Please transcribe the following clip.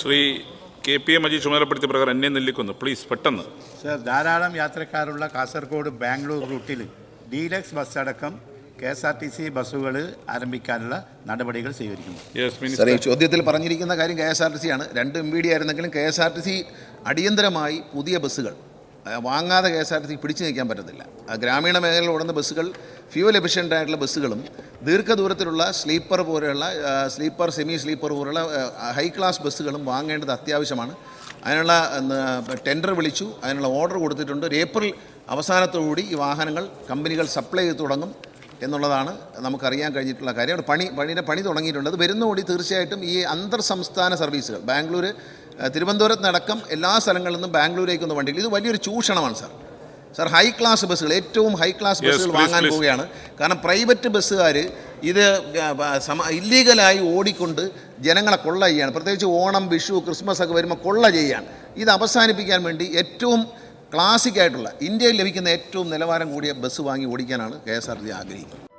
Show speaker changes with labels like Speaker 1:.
Speaker 1: Shri K P A മജി ചുമതലപ്പെടുത്തിയ പ്രകാരം എന്നെ നെല്ലിക്കുന്നു. പ്ലീസ് പെട്ടെന്ന്.
Speaker 2: സർ ധാരാളം യാത്രക്കാരുള്ള കാസർഗോഡ് ബാംഗ്ലൂർ റൂട്ടിൽ ഡീലക്സ് ബസ് അടക്കം K S R T C ബസ്സുകൾ ആരംഭിക്കാനുള്ള നടപടികൾ സ്വീകരിക്കുന്നു.
Speaker 1: യെസ് മിനിസ്റ്റർ
Speaker 3: ഈ ചോദ്യത്തിൽ പറഞ്ഞിരിക്കുന്ന കാര്യം K S R T C ആണ്. രണ്ട് M B D ആയിരുന്നെങ്കിലും K S R T C അടിയന്തരമായി പുതിയ ബസ്സുകൾ വാങ്ങാതെ K S R T C പിടിച്ചു നിൽക്കാൻ പറ്റത്തില്ല. ഗ്രാമീണ മേഖലയിൽ ഓടുന്ന ബസ്സുകൾ ഫ്യൂവൽ എഫിഷ്യന്റ് ആയിട്ടുള്ള ബസ്സുകളും ദീർഘദൂരത്തിലുള്ള സ്ലീപ്പർ പോലെയുള്ള സ്ലീപ്പർ സെമി സ്ലീപ്പർ പോലെയുള്ള ഹൈ ക്ലാസ് ബസ്സുകളും വാങ്ങേണ്ടത് അത്യാവശ്യമാണ്. അതിനുള്ള ടെൻഡർ വിളിച്ചു. അതിനുള്ള ഓർഡർ കൊടുത്തിട്ടുണ്ട്. ഒരു ഏപ്രിൽ അവസാനത്തോടുകൂടി ഈ വാഹനങ്ങൾ കമ്പനികൾ സപ്ലൈ ചെയ്ത് തുടങ്ങും എന്നുള്ളതാണ് നമുക്കറിയാൻ കഴിഞ്ഞിട്ടുള്ള കാര്യം. പണി പണിയുടെ പണി തുടങ്ങിയിട്ടുണ്ട്. അത് വരുന്നതോടി തീർച്ചയായിട്ടും ഈ അന്തർ സംസ്ഥാന സർവീസുകൾ ബാംഗ്ലൂർ തിരുവനന്തപുരത്തിനടക്കം എല്ലാ സ്ഥലങ്ങളിൽ നിന്നും ബാംഗ്ലൂരിലേക്ക് ഒന്ന് വണ്ടികൾ. ഇത് വലിയൊരു ചൂഷണമാണ് സാർ. സാർ ഹൈ ക്ലാസ് ബസ്സുകൾ ഏറ്റവും ഹൈ ക്ലാസ് ബസ്സുകൾ വാങ്ങാൻ. പോവുകയാണ്. കാരണം പ്രൈവറ്റ് ബസ്സുകാർ ഇത് സമ ഇല്ലീഗലായി ഓടിക്കൊണ്ട് ജനങ്ങളെ കൊള്ള ചെയ്യാണ്. പ്രത്യേകിച്ച് ഓണം വിഷു ക്രിസ്മസ് ഒക്കെ വരുമ്പോൾ കൊള്ള ചെയ്യാണ്. ഇത് അവസാനിപ്പിക്കാൻ വേണ്ടി ഏറ്റവും ക്ലാസിക്കായിട്ടുള്ള ഇന്ത്യയിൽ ലഭിക്കുന്ന ഏറ്റവും നിലവാരം കൂടിയ ബസ് വാങ്ങി ഓടിക്കാനാണ് കെ എസ് ആർ ടി ആഗ്രഹിക്കുന്നത്.